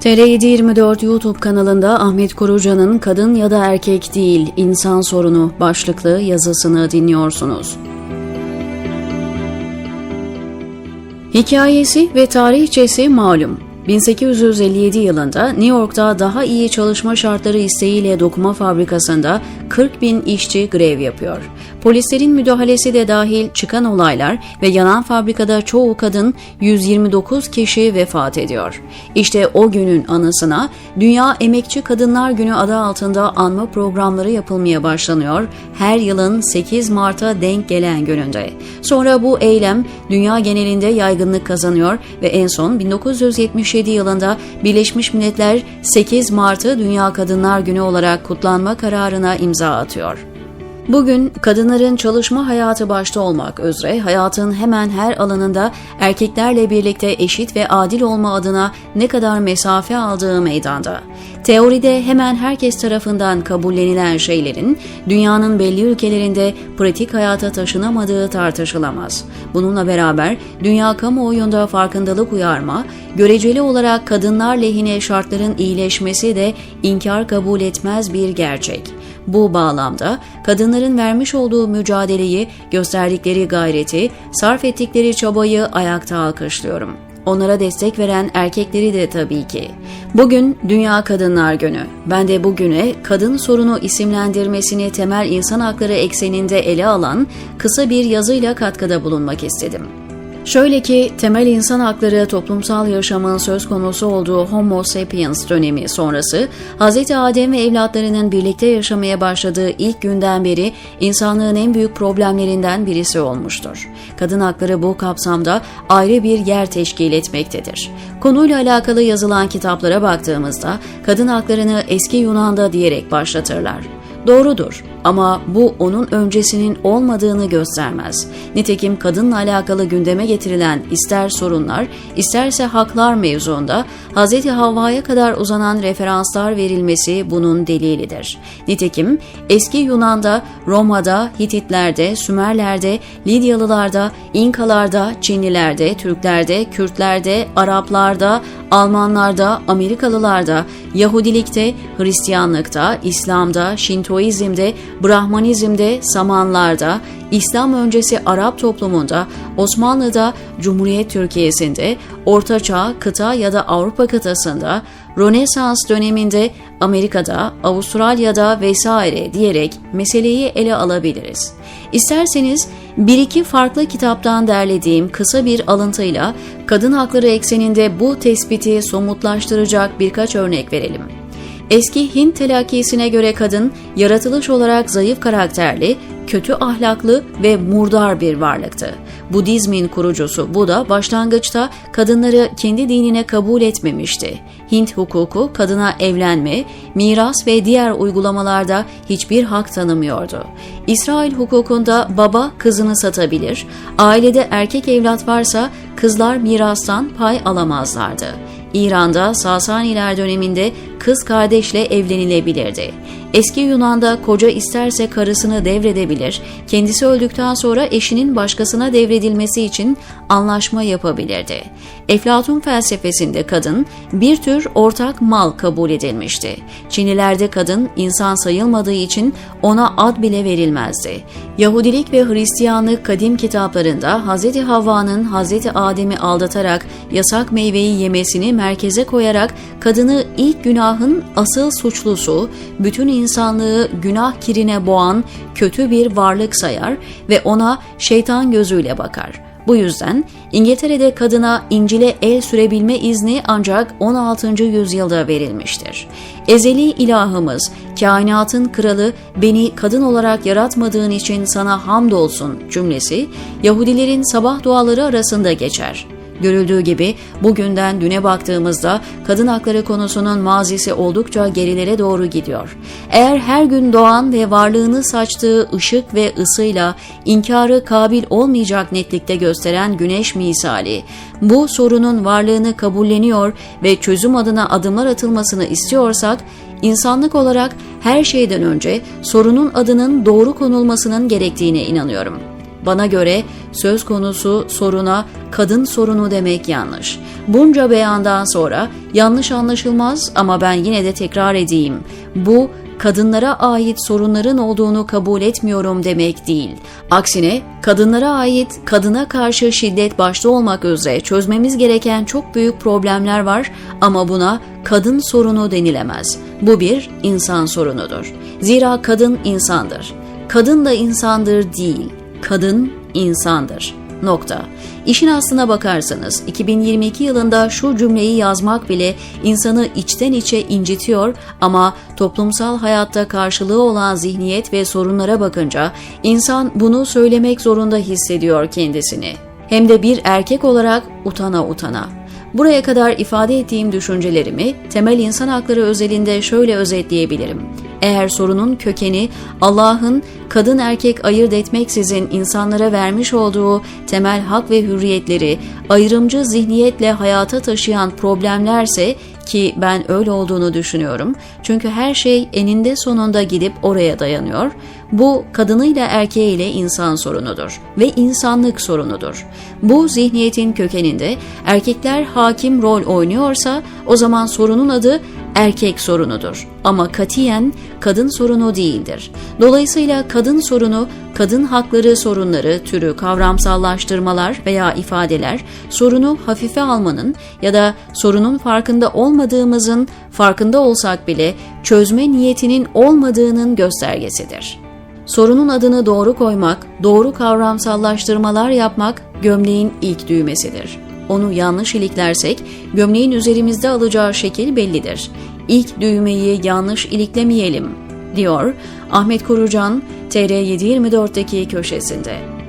TR724 YouTube kanalında Ahmet Korucan'ın Kadın ya da Erkek Değil, İnsan Sorunu başlıklı yazısını dinliyorsunuz. Hikayesi ve tarihçesi malum. 1857 yılında New York'ta daha iyi çalışma şartları isteğiyle dokuma fabrikasında 40 bin işçi grev yapıyor. Polislerin müdahalesi de dahil çıkan olaylar ve yanan fabrikada çoğu kadın 129 kişi vefat ediyor. İşte o günün anısına Dünya Emekçi Kadınlar Günü adı altında anma programları yapılmaya başlanıyor her yılın 8 Mart'a denk gelen gününde. Sonra bu eylem dünya genelinde yaygınlık kazanıyor ve en son 1977 yılında Birleşmiş Milletler 8 Mart'ı Dünya Kadınlar Günü olarak kutlanma kararına imza atıyor. Bugün kadınların çalışma hayatı başta olmak üzere hayatın hemen her alanında erkeklerle birlikte eşit ve adil olma adına ne kadar mesafe aldığı meydanda. Teoride hemen herkes tarafından kabullenilen şeylerin dünyanın belli ülkelerinde pratik hayata taşınamadığı tartışılamaz. Bununla beraber dünya kamuoyunda farkındalık uyarma, göreceli olarak kadınlar lehine şartların iyileşmesi de inkar kabul etmez bir gerçek. Bu bağlamda kadınların vermiş olduğu mücadeleyi, gösterdikleri gayreti, sarf ettikleri çabayı ayakta alkışlıyorum. Onlara destek veren erkekleri de tabii ki. Bugün Dünya Kadınlar Günü. Ben de bugüne kadın sorunu isimlendirmesini temel insan hakları ekseninde ele alan kısa bir yazıyla katkıda bulunmak istedim. Şöyle ki temel insan hakları toplumsal yaşamın söz konusu olduğu Homo sapiens dönemi sonrası Hz. Adem ve evlatlarının birlikte yaşamaya başladığı ilk günden beri insanlığın en büyük problemlerinden birisi olmuştur. Kadın hakları bu kapsamda ayrı bir yer teşkil etmektedir. Konuyla alakalı yazılan kitaplara baktığımızda kadın haklarını eski Yunan'da diyerek başlatırlar. Doğrudur ama bu onun öncesinin olmadığını göstermez. Nitekim kadınla alakalı gündeme getirilen ister sorunlar, isterse haklar mevzuunda Hz. Havva'ya kadar uzanan referanslar verilmesi bunun delilidir. Nitekim eski Yunan'da, Roma'da, Hititlerde, Sümerler'de, Lidyalılarda, İnkalarda, Çinlilerde, Türklerde, Kürtlerde, Araplarda, Almanlarda, Amerikalılarda, Yahudilikte, Hristiyanlıkta, İslam'da, Şintoizm'de, Brahmanizm'de, Samanlar'da, İslam öncesi Arap toplumunda, Osmanlı'da, Cumhuriyet Türkiye'sinde, Ortaçağ, kıta ya da Avrupa kıtasında, Rönesans döneminde, Amerika'da, Avustralya'da vesaire diyerek meseleyi ele alabiliriz. İsterseniz bir iki farklı kitaptan derlediğim kısa bir alıntıyla kadın hakları ekseninde bu tespiti somutlaştıracak birkaç örnek verelim. Eski Hint telakkisine göre kadın yaratılış olarak zayıf karakterli, kötü ahlaklı ve murdar bir varlıktı. Budizmin kurucusu Buda başlangıçta kadınları kendi dinine kabul etmemişti. Hint hukuku kadına evlenme, miras ve diğer uygulamalarda hiçbir hak tanımıyordu. İsrail hukukunda baba kızını satabilir, ailede erkek evlat varsa kızlar mirastan pay alamazlardı. İran'da Sasaniler döneminde kız kardeşle evlenilebilirdi. Eski Yunan'da koca isterse karısını devredebilir, kendisi öldükten sonra eşinin başkasına devredilmesi için anlaşma yapabilirdi. Eflatun felsefesinde kadın bir tür ortak mal kabul edilmişti. Çinlilerde kadın insan sayılmadığı için ona ad bile verilmezdi. Yahudilik ve Hristiyanlık kadim kitaplarında Hz. Havva'nın Hz. Adem'i aldatarak yasak meyveyi yemesini merkeze koyarak kadını ilk günahın asıl suçlusu, bütün insanlığı günah kirine boğan kötü bir varlık sayar ve ona şeytan gözüyle bakar. Bu yüzden İngiltere'de kadına İncil'e el sürebilme izni ancak 16. yüzyılda verilmiştir. Ezeli ilahımız, kainatın kralı beni kadın olarak yaratmadığın için sana hamdolsun cümlesi Yahudilerin sabah duaları arasında geçer. Görüldüğü gibi bugünden düne baktığımızda kadın hakları konusunun mazisi oldukça gerilere doğru gidiyor. Eğer her gün doğan ve varlığını saçtığı ışık ve ısıyla inkarı kabil olmayacak netlikte gösteren güneş misali, bu sorunun varlığını kabulleniyor ve çözüm adına adımlar atılmasını istiyorsak, insanlık olarak her şeyden önce sorunun adının doğru konulmasının gerektiğine inanıyorum. Bana göre söz konusu soruna kadın sorunu demek yanlış. Bunca beyandan sonra yanlış anlaşılmaz ama ben yine de tekrar edeyim. Bu kadınlara ait sorunların olduğunu kabul etmiyorum demek değil. Aksine kadınlara ait kadına karşı şiddet başta olmak üzere çözmemiz gereken çok büyük problemler var ama buna kadın sorunu denilemez. Bu bir insan sorunudur. Zira kadın insandır. Kadın da insandır değil. Kadın insandır. Nokta. İşin aslına bakarsanız 2022 yılında şu cümleyi yazmak bile insanı içten içe incitiyor ama toplumsal hayatta karşılığı olan zihniyet ve sorunlara bakınca insan bunu söylemek zorunda hissediyor kendisini. Hem de bir erkek olarak utana utana. Buraya kadar ifade ettiğim düşüncelerimi temel insan hakları özelinde şöyle özetleyebilirim. Eğer sorunun kökeni Allah'ın kadın erkek ayırt etmeksizin insanlara vermiş olduğu temel hak ve hürriyetleri ayrımcı zihniyetle hayata taşıyan problemlerse ki ben öyle olduğunu düşünüyorum. Çünkü her şey eninde sonunda gidip oraya dayanıyor. Bu kadınıyla erkeğiyle insan sorunudur ve insanlık sorunudur. Bu zihniyetin kökeninde erkekler hakim rol oynuyorsa o zaman sorunun adı erkek sorunudur. Ama katiyen kadın sorunu değildir. Dolayısıyla kadın sorunu, kadın hakları sorunları türü kavramsallaştırmalar veya ifadeler sorunu hafife almanın ya da sorunun farkında olmadığımızın farkında olsak bile çözme niyetinin olmadığının göstergesidir. Sorunun adını doğru koymak, doğru kavramsallaştırmalar yapmak gömleğin ilk düğmesidir. Onu yanlış iliklersek gömleğin üzerimizde alacağı şekil bellidir. İlk düğmeyi yanlış iliklemeyelim, diyor Ahmet Korucan TR724'deki köşesinde.